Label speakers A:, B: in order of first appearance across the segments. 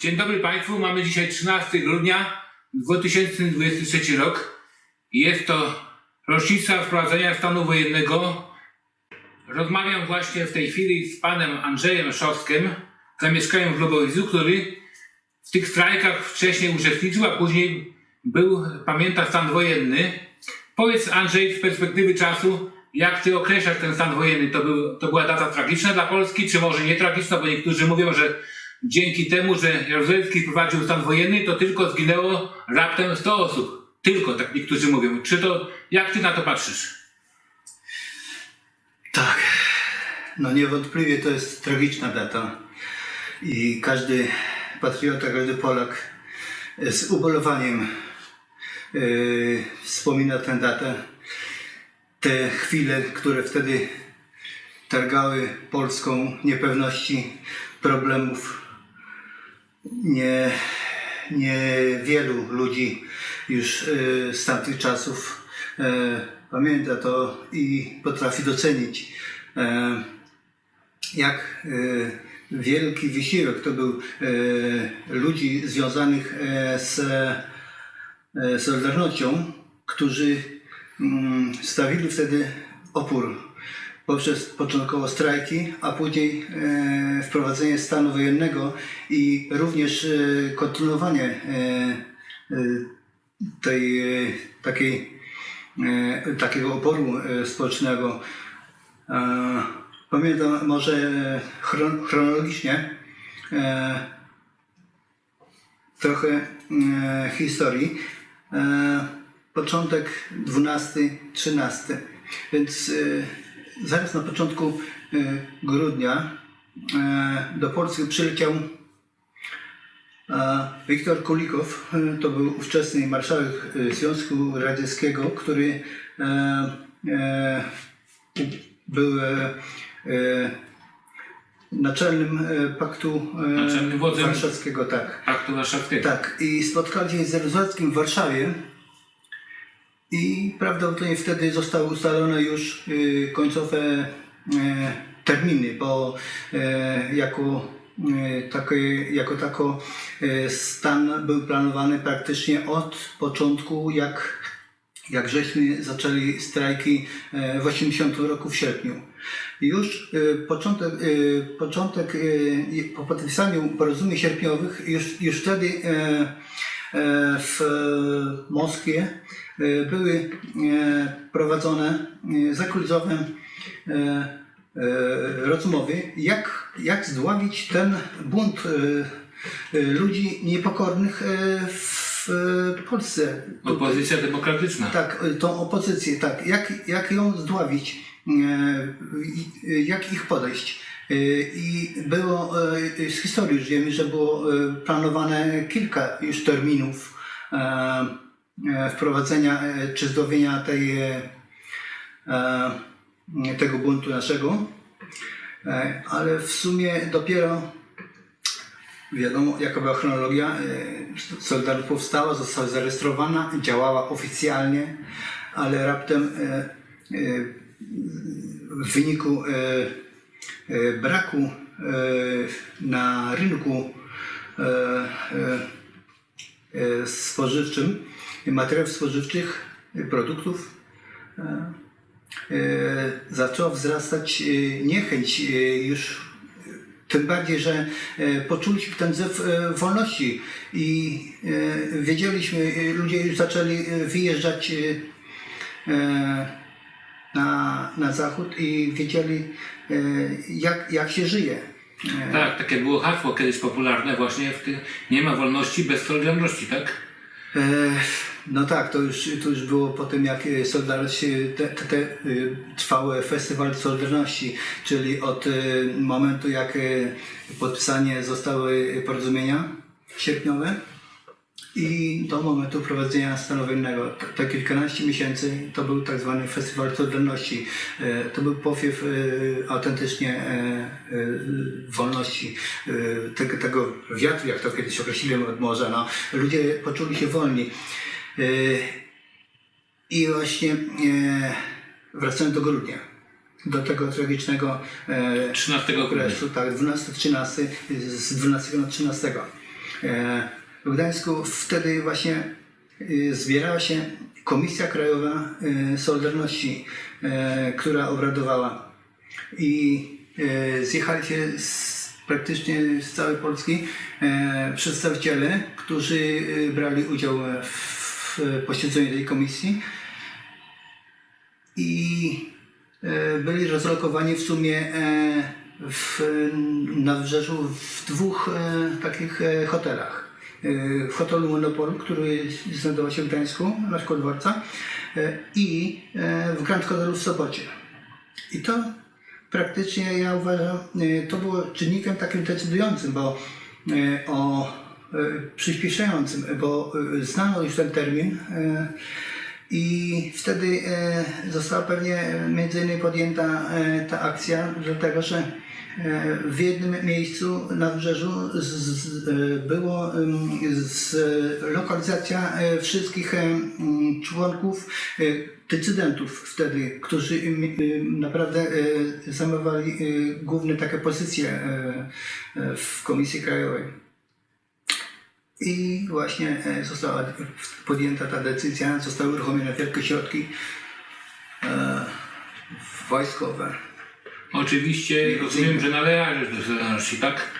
A: Dzień dobry Państwu. Mamy dzisiaj 13 grudnia 2023 rok. Jest to rocznica wprowadzenia stanu wojennego. Rozmawiam właśnie w tej chwili z panem Andrzejem Szoskiem, zamieszkają w Globowizu, który w tych strajkach wcześniej uczestniczył, a później był, pamięta stan wojenny. Powiedz Andrzej z perspektywy czasu, jak ty określasz ten stan wojenny? To, był, to była data tragiczna dla Polski, czy może nie tragiczna, bo niektórzy mówią, że dzięki temu, że Jaruzelski wprowadził stan wojenny, to tylko zginęło raptem 100 osób. Tylko, tak niektórzy mówią. Czy to, jak ty na to patrzysz?
B: Tak, no niewątpliwie to jest tragiczna data i każdy patriota, każdy Polak z ubolewaniem yy, wspomina tę datę, te chwile, które wtedy targały Polską niepewności, problemów. Nie, niewielu ludzi już yy, z tamtych czasów yy, pamięta to i potrafi docenić, e, jak wielki wysiłek to był ludzi związanych z Solidarnością, którzy mm, stawili wtedy opór poprzez początkowo strajki, a później e, wprowadzenie stanu wojennego i również e, kontynuowanie e, e, tej e, takiej e, takiego oporu e, społecznego. E, Pamiętam może chron, chronologicznie e, trochę e, historii. E, początek 12-13. Więc e, zaraz na początku e, grudnia e, do Polski przyleciał a Wiktor Kulikow e, to był ówczesny marszałek e, Związku Radzieckiego, który e, e, był e, e, naczelnym e, paktu e,
A: Naczelnym wodzem.
B: warszawskiego. Tak.
A: Aktu Warszawskiego.
B: Tak, i spotkali się z Jaruzelskim w Warszawie i prawdopodobnie wtedy zostały ustalone już y, końcowe e, terminy, bo e, jako, takie, jako tako stan był planowany praktycznie od początku, jak, jak żeśmy zaczęli strajki w 80 roku w sierpniu. Już początek, początek po podpisaniu porozumień sierpniowych, już, już wtedy w Moskwie e, były e, prowadzone e, zakulisowe e, e, rozmowy, jak, jak zdławić ten bunt e, e, ludzi niepokornych e, w e, Polsce.
A: Opozycja demokratyczna.
B: Tak, tą opozycję, tak. Jak, jak ją zdławić, e, jak ich podejść. Y, I było e, z historii już wiemy, że było e, planowane kilka już terminów e, e, wprowadzenia e, czy zdławienia tej, tego buntu naszego. Ale w sumie dopiero Wiadomo, jaka była chronologia. Solidarność powstała, została zarejestrowana, działała oficjalnie, ale raptem w wyniku braku e, na rynku e, e, e, spożywczym, materiałów spożywczych, e, produktów, e, e, zaczęła wzrastać e, niechęć e, już tym bardziej, że e, poczuliśmy ten zew e, wolności i e, wiedzieliśmy, e, ludzie już zaczęli e, wyjeżdżać e, e, na, na zachód i wiedzieli, e, jak, jak się żyje. E,
A: Tak, takie było hasło kiedyś popularne właśnie w tym, nie ma wolności bez solidarności, tak?
B: E, No tak, to już, to już było po tym, jak Solidarność, te, te, te e, trwały festiwal Solidarności, czyli od e, momentu, jak e, podpisanie zostały porozumienia sierpniowe i do momentu wprowadzenia stanu wojennego. Te- kilkanaście miesięcy to był tak zwany festiwal Solidarności. E, To był powiew e, autentycznie e, wolności, tego, tego wiatru, jak to kiedyś określiłem od morza. No, ludzie poczuli się wolni. I właśnie wracając do grudnia, do tego tragicznego e,
A: 13 grudnia.
B: okresu, tak, 12-13, z 12 na 13. W Gdańsku wtedy właśnie y, zbierała się Komisja Krajowa y, Solidarności, e, która obradowała i zjechali się z, praktycznie z całej Polski przedstawiciele, którzy brali udział w, posiedzeniu tej komisji i byli rozlokowani w sumie e, w, na wybrzeżu w dwóch e, takich e, hotelach. W hotelu Monopol, który znajdował się w Gdańsku, na szkole dworca e, i e, w Grand Hotelu w Sopocie. I to praktycznie ja uważam, to było czynnikiem takim decydującym, bo o przyspieszającym, bo znano już ten termin i wtedy została pewnie między innymi podjęta ta akcja, dlatego że w jednym miejscu na wybrzeżu z, z, e, było lokalizacja e, wszystkich e, członków e, decydentów wtedy, którzy naprawdę e, zajmowali e, główne takie pozycje e, e, w Komisji Krajowej. I właśnie e, została podjęta ta decyzja, zostały uruchomione wielkie środki e, wojskowe.
A: Oczywiście rozumiem, że należy do Solidarności, tak?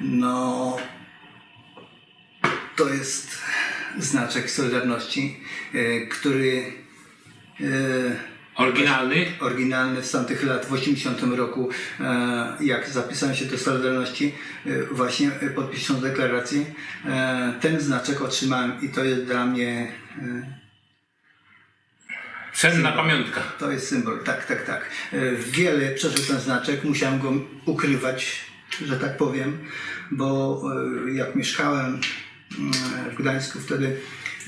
B: No, to jest znaczek Solidarności, e, który e,
A: Oryginalny.
B: oryginalny z tamtych lat, w 80 roku, e, jak zapisałem się do Solidarności, e, właśnie podpisząc deklarację, e, ten znaczek otrzymałem i to jest dla mnie e,
A: Cenna pamiątka.
B: To jest symbol, tak, tak, tak. E, Wiele przeżył ten znaczek, musiałem go ukrywać, że tak powiem, bo e, jak mieszkałem mm, w Gdańsku wtedy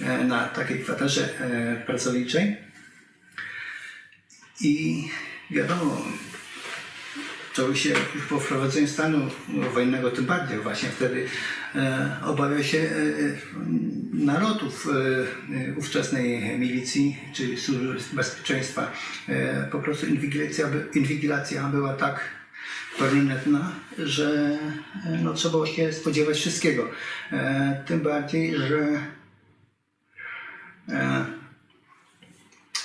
B: e, na takiej kwaterze e, pracowniczej i wiadomo, człowiek się już po wprowadzeniu stanu wojennego tym bardziej właśnie wtedy e, obawiał się e, e, nalotów e, e, ówczesnej milicji czy służb bezpieczeństwa. E, po prostu inwigilacja, by- inwigilacja była tak permanentna, że e, no, trzeba się spodziewać wszystkiego. E, tym bardziej, że e,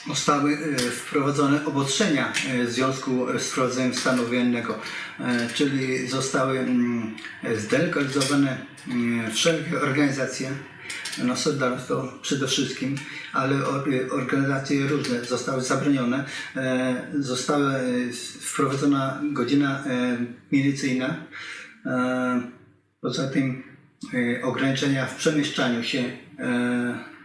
B: zostały e, wprowadzone obostrzenia e, w związku z wprowadzeniem stanu wojennego, e, czyli zostały mm, zdelegalizowane mm, wszelkie organizacje, no Solidarność przede wszystkim, ale or- organizacje różne zostały zabronione, została wprowadzona godzina milicyjna, poza tym ograniczenia w przemieszczaniu się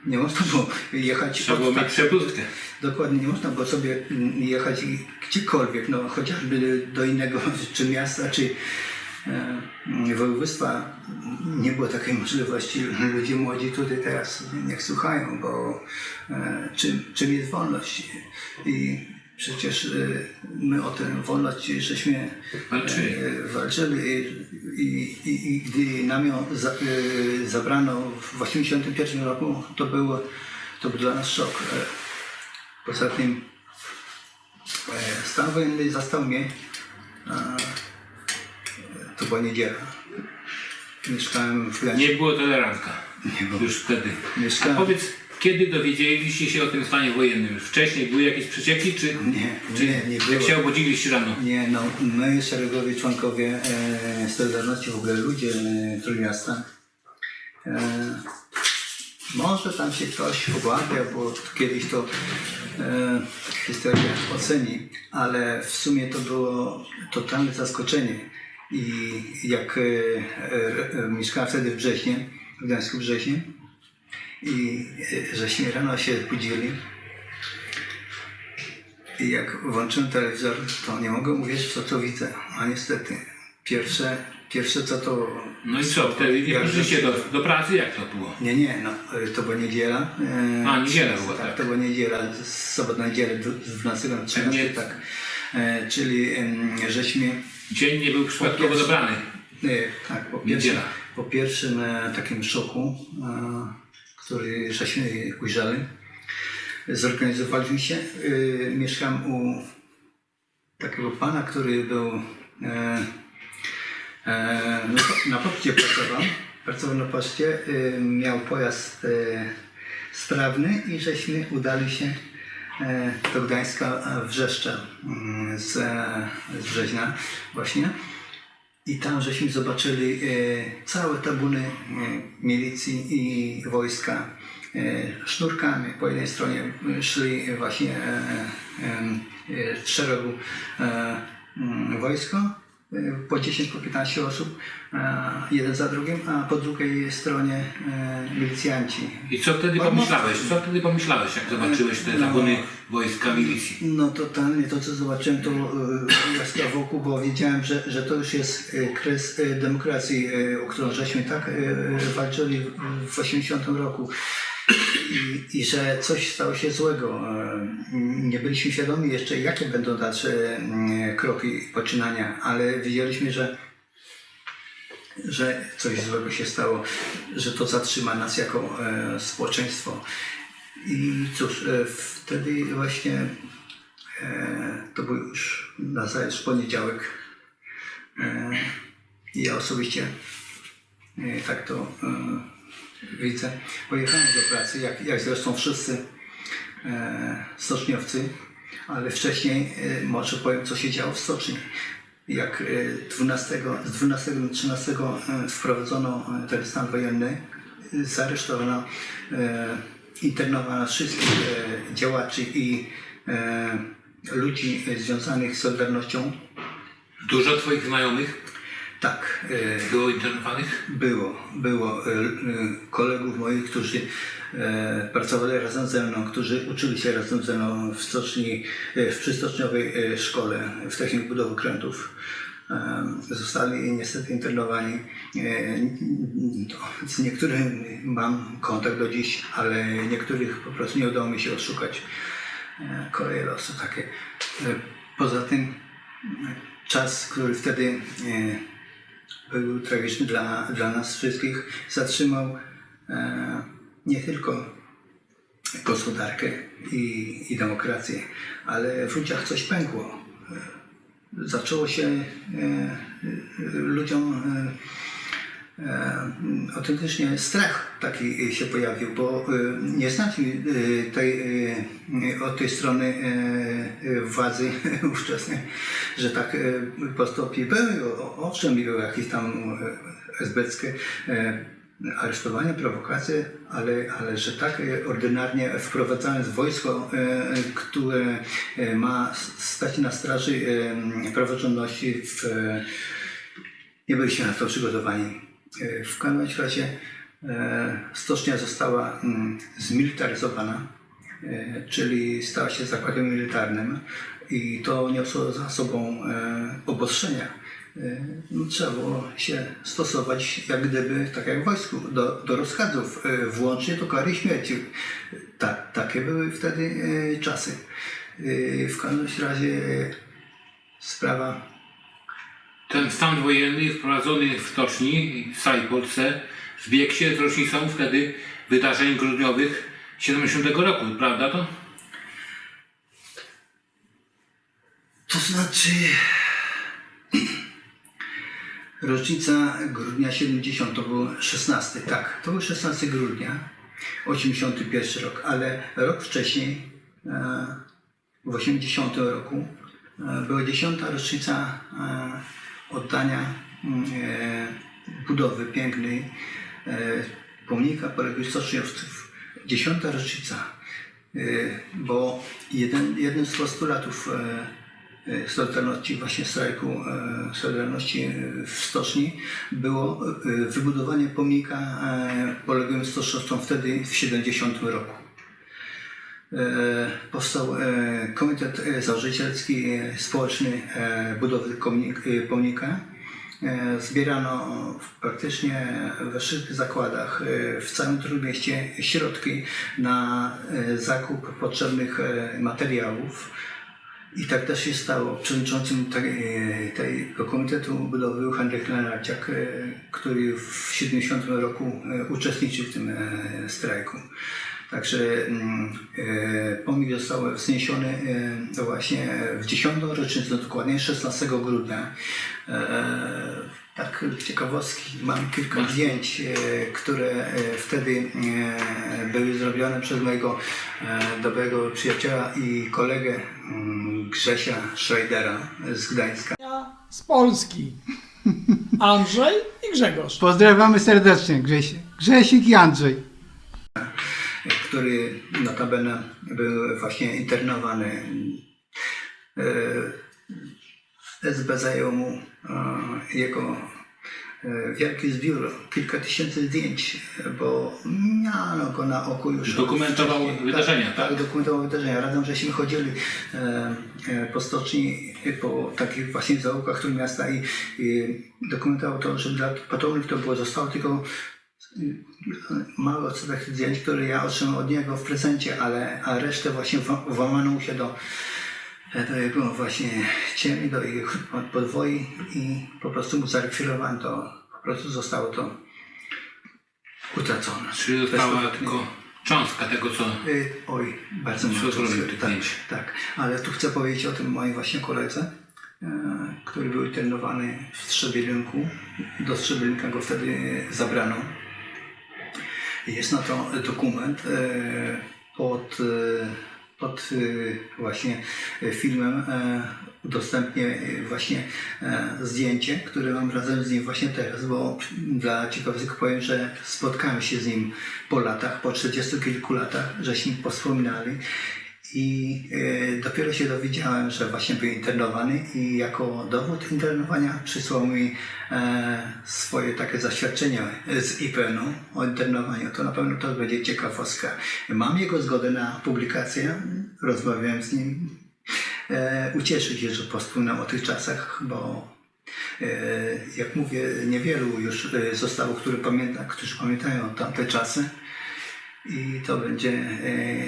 B: nie można było jechać
A: Trzeba było mieć przepustkę.
B: Dokładnie, nie można było sobie mm, jechać gdziekolwiek, no chociażby do innego czy miasta, czy e, województwa. Nie było takiej możliwości. Ludzie młodzi tutaj teraz niech słuchają, bo e, czym, czym jest wolność? I przecież e, my o tę wolność żeśmy
A: Walczyli.
B: e, walczyli i, i, i, gdy nam ją za, e, zabrano w 1981 roku, to, było, to był dla nas szok. E, Poza tym stan wojenny zastał mnie, to była niedziela. Mieszkałem w Gdańsku.
A: Nie było tolerantka.
B: Nie było.
A: Już wtedy.
B: Mieszkałem-
A: A powiedz, kiedy dowiedzieliście się o tym stanie wojennym? Już wcześniej były jakieś przecieki, czy,
B: Nie,
A: czy
B: nie, nie
A: jak
B: było.
A: się obudziliście rano?
B: Nie, no, my szeregowi członkowie e, Solidarności, w ogóle ludzie e, Trójmiasta, e, może tam się ktoś obławia, bo kiedyś to e, historia oceni, ale w sumie to było totalne zaskoczenie. I jak e, e, e, mieszkałem wtedy w Brześnie, w Gdańsku Brześnie, i e, żeśmy rano się budzili, i jak włączyłem telewizor, to nie mogę uwierzyć w to, co widzę. A niestety, pierwsze, pierwsze co to...
A: No i co, wtedy nie poszliście do, do pracy? Jak to było?
B: Nie, nie, no, y, to była niedziela. e,
A: A, niedziela
B: tak,
A: była, tak.
B: to była niedziela, z sobot na niedzielę, z 12 na 13,
A: Nie-
B: tak. E, czyli em, żeśmy...
A: Dzień nie był przypadkowo
B: pierwsze-
A: dobrany.
B: E, tak, po pierwszym,
A: Niedziela.
B: po pierwszym e, takim szoku, e, który żeśmy ujrzeli, zorganizowaliśmy się. E, mieszkam u takiego pana, który był e, e, na poczcie pracował pracował na poczcie, y, miał pojazd y, sprawny i żeśmy udali się y, do Gdańska e, Wrzeszcza y, z, e, z Brzeźna właśnie. I tam żeśmy zobaczyli e, całe tabuny e, milicji i wojska. E, sznurkami po jednej stronie szli właśnie z szeregu wojsko, po 10, po 15 osób, e, jeden za drugim, a po drugiej stronie e, milicjanci.
A: I co wtedy pomyślałeś? Co wtedy pomyślałeś, jak zobaczyłeś te zabuny wojska milicji?
B: No totalnie to co zobaczyłem to e, łaska wokół, bo wiedziałem, że, że to już jest kres demokracji, o którą żeśmy tak walczyli w- w 80 roku. I, że coś stało się złego. E, Nie byliśmy świadomi jeszcze, jakie będą dalsze mm, kroki poczynania, ale wiedzieliśmy, że że coś złego się stało, że to zatrzyma nas jako e, społeczeństwo. I cóż, e, wtedy właśnie to był już nazajutrz poniedziałek. E, i ja osobiście tak to widzę. Pojechałem do pracy, jak, jak zresztą wszyscy e, stoczniowcy, ale wcześniej e, może powiem, co się działo w stoczni. Jak e, 12, z 12 do 13 e, wprowadzono e, ten stan wojenny, zaresztowano, e, internowano wszystkich e, działaczy i e, ludzi e, związanych z Solidarnością.
A: Dużo twoich znajomych
B: Tak, e,
A: było internowanych?
B: było, było e, e, kolegów moich, którzy pracowali razem ze mną, którzy uczyli się razem ze mną w stoczni, w przystoczniowej szkole w techniku budowy krętów. Zostali niestety internowani. Z niektórymi mam kontakt do dziś, ale niektórych po prostu nie udało mi się odszukać. Koleje losu takie. Poza tym czas, który wtedy był tragiczny dla, dla nas wszystkich. Zatrzymał e, nie tylko gospodarkę i, i demokrację, ale w ludziach coś pękło. E, Zaczęło się e, e, ludziom e, autentycznie strach taki się pojawił, bo e, nie znali e, tej, e, od tej strony e, e, władzy ówczesnej, że tak e, postąpi. Były, owszem, były jakieś tam e, esbeckie e, aresztowania, prowokacje, ale, ale że tak e, ordynarnie wprowadzając wojsko, e, które e, ma stać na straży e, praworządności e, nie byliśmy na to przygotowani. E, W każdym razie e, stocznia została mm, zmilitaryzowana, e, czyli stała się zakładem militarnym i to niosło za sobą obostrzenia. No, Trzeba było się stosować jak gdyby, tak jak w wojsku, do, do rozkazów, włącznie do kary śmierci. Tak, takie były wtedy czasy. W każdym razie sprawa
A: Ten stan wojenny wprowadzony w stoczni w całej Polsce zbiegł się z rocznicą wtedy wydarzeń grudniowych 70 roku, prawda to?
B: To znaczy. Rocznica grudnia 70 to był 16, tak, to był 16 grudnia 81 rok, ale rok wcześniej, e, w 80 roku, e, była 10 rocznica e, oddania mm, e, budowy pięknej e, pomnika poległych stoczniowców. 10 rocznica. Y, bo jeden, jeden z postulatów e, e, Solidarności, właśnie strajku e, Solidarności e, w Stoczni było e, wybudowanie pomnika e, poległym stoczniowcom wtedy w 70 roku. E, Powstał e, Komitet e, Założycielski Społeczny Budowy Pomnika. Zbierano praktycznie we wszystkich zakładach w całym Trójmieście środki na zakup potrzebnych materiałów. I tak też się stało. Przewodniczącym tego Komitetu Budowy był Henryk Lenarciak, który w 70 roku uczestniczył w tym strajku. Także mm, e, pomnik został wzniesiony e, właśnie w 10. rocznicę, dokładnie 16 grudnia. E, tak ciekawostki, mam kilka zdjęć, które wtedy były zrobione przez mojego dobrego przyjaciela i kolegę mm, Grzesia Schreidera z Gdańska.
C: z Polski. Andrzej i Grzegorz.
D: Pozdrawiamy serdecznie Grzesie. Grzesik i Andrzej.
B: Który notabene był właśnie internowany. E, SB zajął mu e, jego e, wielki zbiór, kilka tysięcy zdjęć, bo miano go na oku już.
A: Dokumentował wydarzenia,
B: tak?
A: tak?
B: Tak, dokumentował wydarzenia. Razem żeśmy chodzili po stoczni, po takich właśnie zaułkach Trójmiasta i, i dokumentował to, że dla patrolów to było, zostało tylko mały odsetek zdjęć, które ja otrzymałem od niego w prezencie, ale a resztę właśnie mu się do, do jego właśnie ciemi, do jego podwoi i po prostu mu zarekwirowałem to, po prostu zostało to utracone.
A: Czy została tylko cząstka tego, co...
B: Y, Oj, bardzo
A: Co
B: mało
A: zrobił
B: tak, tak, ale tu chcę powiedzieć o tym moim właśnie koledze, e, który był internowany w Strzebielinku. Do Strzebielnika go wtedy zabrano. Jest na to dokument e, pod, e, pod e, właśnie filmem udostępnię właśnie zdjęcie, które mam razem z nim właśnie teraz, bo dla ciekawostek powiem, że spotkałem się z nim po latach, po 40 kilku latach, żeśmy wspominali i e, dopiero się dowiedziałem, że właśnie był internowany i jako dowód internowania przysłał mi e, swoje takie zaświadczenie z IPN-u o internowaniu. To na pewno to będzie ciekawostka. Mam jego zgodę na publikację, rozmawiałem z nim. E, ucieszy się, że wspomniał o tych czasach, bo jak mówię, niewielu już zostało, który pamięta, którzy pamiętają tamte czasy. I to będzie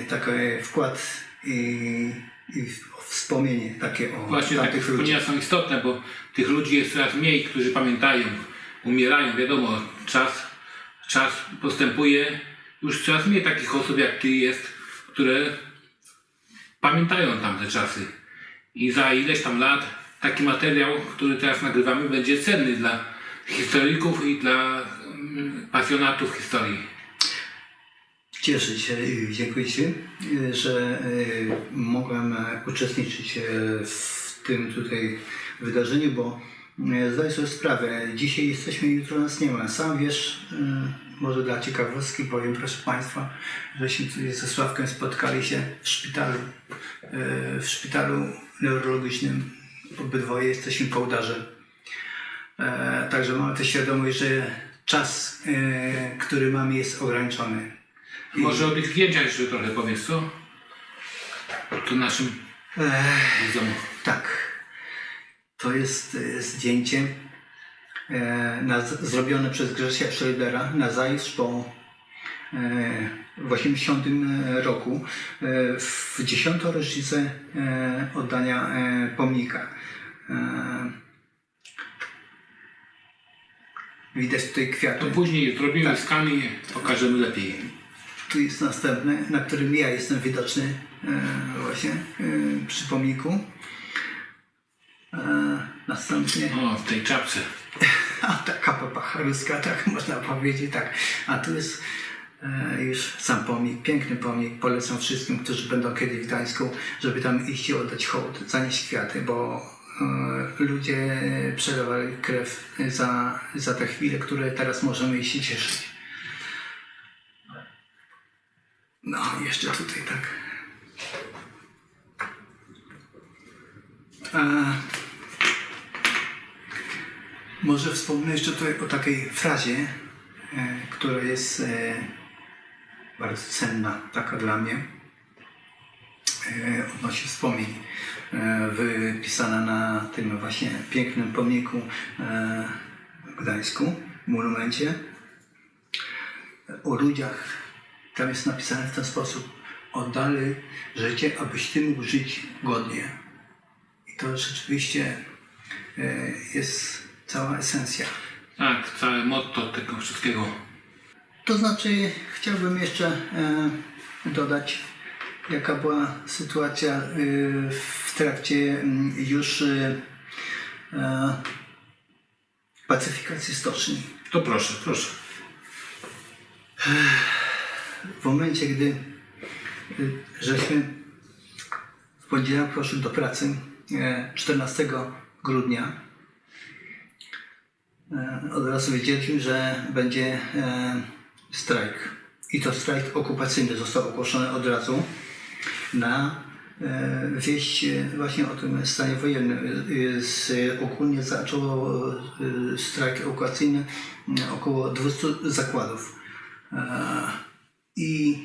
B: taki wkład i, i wspomnienie takie o
A: Właśnie takie wspomnienia są istotne, bo tych ludzi jest coraz mniej, którzy pamiętają, umierają. Wiadomo, czas, czas postępuje. Już coraz mniej takich osób jak ty jest, które pamiętają tamte czasy. I za ileś tam lat taki materiał, który teraz nagrywamy, będzie cenny dla historyków i dla mm, pasjonatów historii.
B: Cieszę się i dziękuję Ci, y, że y, mogłem uczestniczyć e, w tym tutaj wydarzeniu, bo zdaję sobie sprawę, dzisiaj jesteśmy, jutro nas nie ma. Sam wiesz, y, może dla ciekawostki powiem, proszę Państwa, żeśmy tutaj ze Sławkiem spotkali się w szpitalu, w szpitalu neurologicznym. Obydwoje jesteśmy po udarze. E, Także mamy tę świadomość, że czas, który mamy jest ograniczony.
A: Może o tych zdjęciach jeszcze trochę powiesz, co? To naszym
B: Ech,
A: widzom.
B: tak. To jest e, zdjęcie e, na, zrobione przez Grzesia Schroedera na zajutrz po e, w 80 roku e, w 10. rocznicę e, oddania e, pomnika. E, widać tutaj
A: To
B: kwiaty.
A: później zrobimy
B: Tak.
A: skan i pokażemy lepiej.
B: Tu jest następny, na którym ja jestem widoczny e, właśnie e, przy pomniku. E, następnie
A: O, w tej czapce.
B: a taka papacha ruska, tak można powiedzieć, tak. A tu jest już sam pomnik, piękny pomnik. Polecam wszystkim, którzy będą kiedy w Gdańsku, żeby tam iść i oddać hołd, zanieść kwiaty, bo ludzie przelewali krew za, za te chwile, które teraz możemy iść się cieszyć. No, jeszcze tutaj tak. Może wspomnę jeszcze tutaj o takiej frazie, e, która jest e, bardzo cenna, taka dla mnie. E, odnosi wspomnień. E, wypisana na tym właśnie pięknym pomniku e, w Gdańsku, monumencie. O ludziach, tam jest napisane w ten sposób. Oddali życie, abyś ty mógł żyć godnie. I to rzeczywiście e, jest cała esencja.
A: Tak, całe motto tego wszystkiego.
B: To znaczy, chciałbym jeszcze e, dodać, jaka była sytuacja e, w trakcie już pacyfikacji stoczni.
A: To proszę, proszę.
B: W momencie, gdy y, żeśmy w poniedziałek poszli do pracy e, 14 grudnia, e, od razu wiedzieliśmy, że będzie e, strajk. I to strajk okupacyjny został ogłoszony od razu na e, wieść e, właśnie o tym stanie wojennym. E, Z, ogólnie zaczęło e, strajk okupacyjny e, około 200 zakładów. I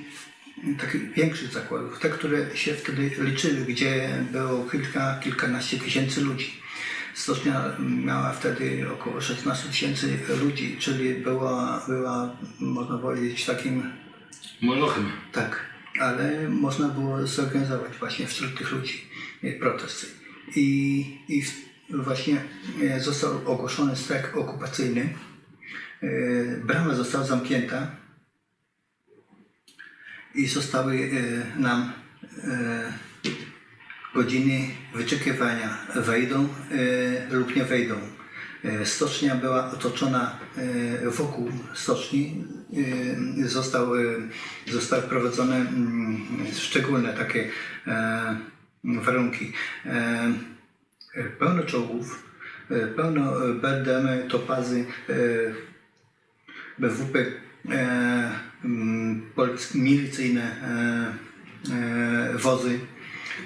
B: takich większych zakładów, te, które się wtedy liczyły, gdzie było kilka, kilkanaście tysięcy ludzi. Stocznia miała wtedy około 16 tysięcy ludzi, czyli była, była, można powiedzieć, takim
A: Molochem.
B: tak, ale można było zorganizować właśnie wśród tych ludzi protesty. I, i właśnie e, został ogłoszony strajk okupacyjny. E, Brama została zamknięta i zostały e, nam e, godziny wyczekiwania. Wejdą e, lub nie wejdą. Stocznia była otoczona wokół stoczni. Został, zostały wprowadzone mm, szczególne takie warunki. Pełno czołgów, pełno BDM, topazy, BWP, milicyjne e, e, wozy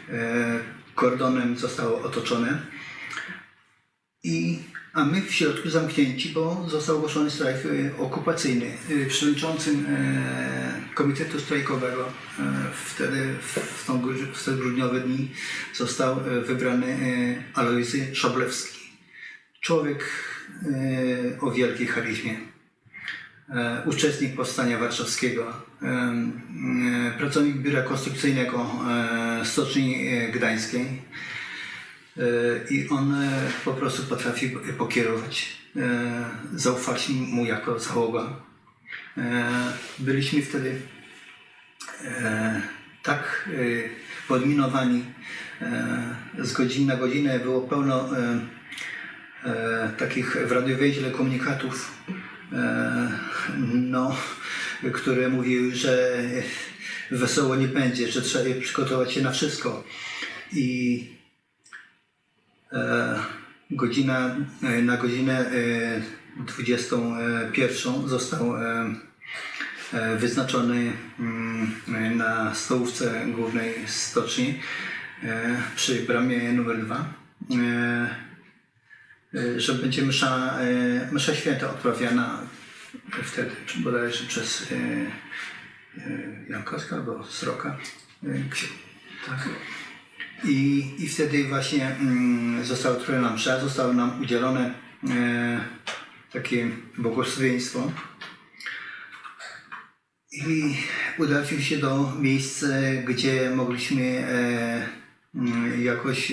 B: e, kordonem zostało otoczone. I, a my w środku zamknięci, bo został ogłoszony strajk e, okupacyjny. E, Przewodniczącym e, Komitetu Strajkowego e, wtedy, w, tą, w te grudniowe dni został e, wybrany e, Alojzy Szablewski. Człowiek e, o wielkiej charyzmie e, uczestnik Powstania Warszawskiego, e, e, pracownik Biura Konstrukcyjnego e, Stoczni e, Gdańskiej. E, I on e, po prostu potrafi pokierować. E, Zaufaliśmy mu jako załoga. E, Byliśmy wtedy e, tak e, podminowani. E, Z godziny na godzinę było pełno e, e, takich w radiowej komunikatów, e, no, które mówiły, że wesoło nie będzie, że trzeba przygotować się na wszystko. I e, godzina, e, na godzinę e, 21 został e, e, wyznaczony mm, na stołówce głównej stoczni e, przy bramie numer 2 że będzie msza, e, msza święta odprawiana wtedy, czy bodajże przez e, Jankowska albo Sroka. Tak. I, I wtedy właśnie mm, została odprawiona msza, zostało nam udzielone takie błogosławieństwo. I udaliśmy się do miejsca, gdzie mogliśmy mm, jakoś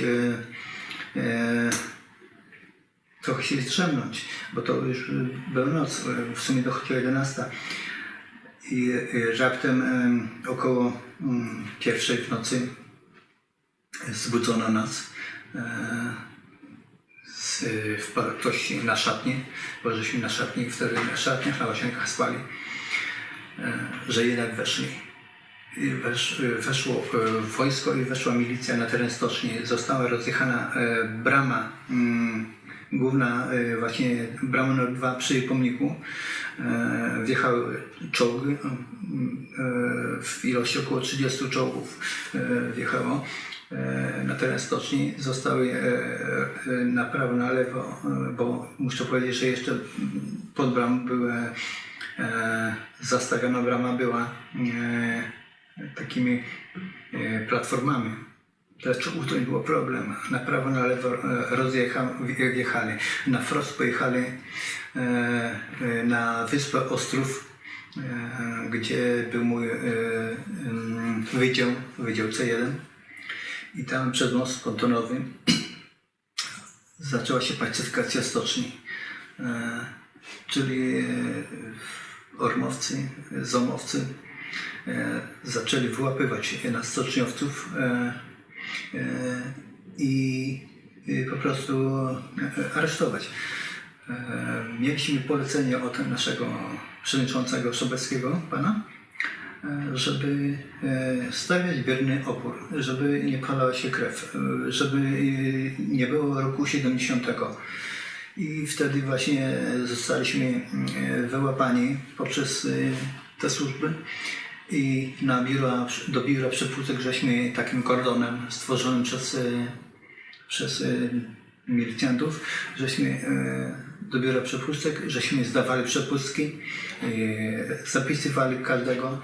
B: trochę się zdrzemnąć, bo to już y, była noc, y, w sumie dochodziła 11. I y, raptem około mm, pierwszej w nocy zbudzono nas. e, Wpadł ktoś na szatnię, bo żeśmy na szatni, wtedy na szatniach, na łazienkach spali, e, że jednak weszli. Wesz, weszło e, wojsko i weszła milicja na teren stoczni. Została rozjechana brama mm, główna, e, właśnie brama numer 2 przy pomniku. E, Wjechały czołgi, e, w ilości około 30 czołgów wjechało na teren stoczni. Zostały na prawo, na lewo, bo muszę powiedzieć, że jeszcze pod bramą były zastawiona brama była takimi platformami. Dla czołgów to było problem. Na prawo, na lewo e, rozjecha- wje- wjechali. Na wprost pojechali e, e, na wyspę Ostrów, gdzie był mój wydział, wydział C1. I tam przed most pontonowy zaczęła się pacyfikacja stoczni. Czyli ormowcy, zomowcy zaczęli wyłapywać na stoczniowców i, i po prostu e, aresztować. e, mieliśmy polecenie od naszego przewodniczącego Sobeckiego, pana, e, żeby e, stawiać wierny opór, żeby nie palała się krew, e, żeby e, nie było roku 70. I wtedy właśnie zostaliśmy e, wyłapani poprzez e, te służby i na biura, do biura przepustek żeśmy takim kordonem stworzonym przez, e, przez e, milicjantów, żeśmy e, do biura przepustek, żeśmy zdawali przepustki, zapisywali każdego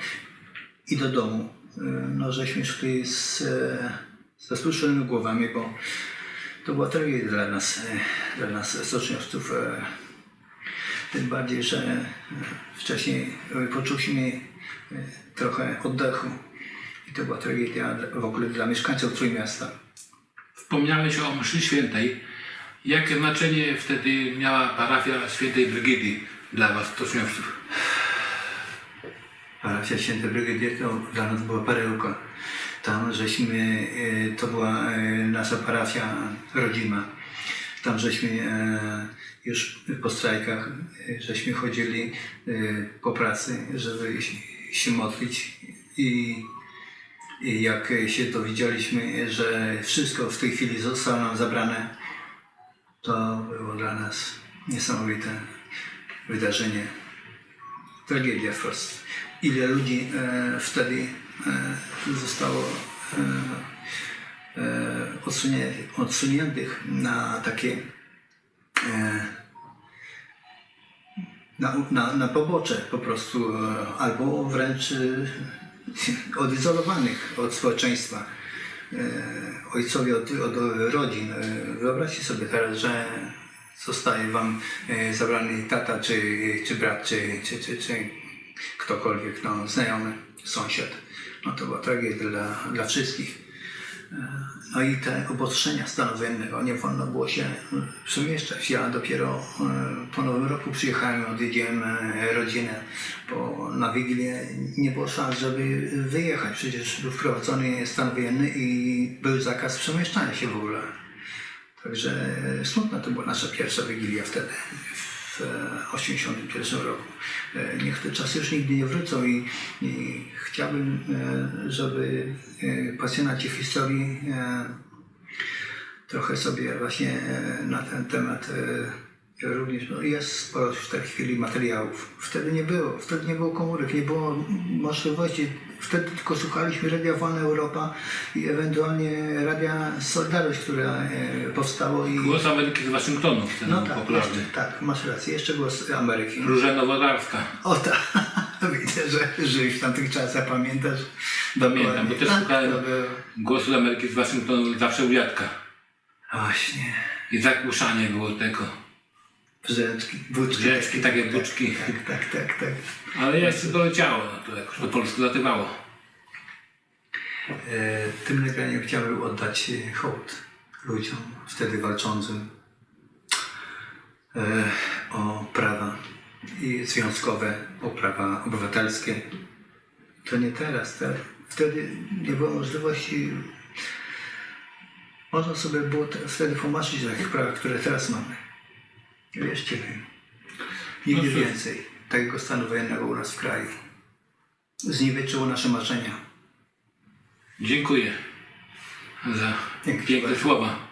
B: i do domu. No, żeśmy szli z, ze spuszczonymi głowami, bo to była tragedia dla nas, dla nas stoczniowców. Tym bardziej, że e, wcześniej poczuliśmy e, trochę oddechu. I to była tragedia w ogóle dla mieszkańców Trójmiasta.
A: Wspomniałeś o mszy świętej. Jakie znaczenie wtedy miała parafia świętej Brygidy dla was, stoczniowców?
B: Parafia Święte Brygidy to dla nas była perełka. Tam żeśmy, e, to była nasza parafia rodzima. Tam żeśmy już po strajkach, e, żeśmy chodzili e, po pracy, żeby się- modlić i, jak się dowiedzieliśmy, że wszystko w tej chwili zostało nam zabrane, to było dla nas niesamowite wydarzenie tragedia wprost. Ile ludzi e, wtedy e, zostało e, e, odsuniętych na takie e, na, na, na pobocze po prostu, e, albo wręcz e, odizolowanych od społeczeństwa. E, ojcowie od, od rodzin. Wyobraźcie sobie teraz, że zostaje wam zabrany tata, czy, czy brat, czy, czy, czy, czy ktokolwiek, no, znajomy, sąsiad. No to była tragedia dla, dla wszystkich. E, No i te obostrzenia stanu wojennego, nie wolno było się e, przemieszczać. Ja dopiero e, po nowym roku przyjechałem, odwiedziłem e, rodzinę, bo na Wigilię nie było szans, żeby wyjechać. Przecież był wprowadzony stan wojenny i był zakaz przemieszczania się w ogóle. Także smutna to była nasza pierwsza Wigilia wtedy, w 1981 roku. E, Niech te czasy już nigdy nie wrócą i, i chciałbym, e, żeby e, pasjonaci historii trochę sobie właśnie na ten temat również, no jest sporo w tej chwili materiałów. Wtedy nie było, wtedy nie było komórek, nie było możliwości. Wtedy tylko słuchaliśmy Radia Wolna Europa i ewentualnie Radia Solidarność, które powstało i...
A: Głos Ameryki z Waszyngtonu wtedy
B: No tak,
A: popularny.
B: jeszcze, tak, masz rację. Jeszcze głos Ameryki.
A: Róża Nowodarska.
B: O tak, widzę, że żyjesz w tamtych czasach, pamiętasz?
A: Pamiętam, bo też
B: tak,
A: słuchałem głosu Ameryki z Waszyngtonu zawsze u dziadka.
B: Właśnie,
A: I zagłuszanie było tego.
B: Brzeczki, buczki.
A: Brzeczki, takie buczki.
B: Tak, tak, tak, tak.
A: Ale jeszcze doleciało, no to jakoś po polsku latywało.
B: E, tym nagraniem chciałbym oddać e, hołd ludziom wtedy walczącym e, o prawa i związkowe, o prawa obywatelskie. To nie teraz, te, wtedy nie było możliwości. Można sobie było te, wtedy o takich prawach, które teraz mamy. Wierzcie mi. Nigdy
A: No
B: więcej takiego stanu wojennego u nas w kraju. Zniweczyło nasze marzenia.
A: Dziękuję za
B: Dzięki
A: piękne
B: bardzo.
A: słowa.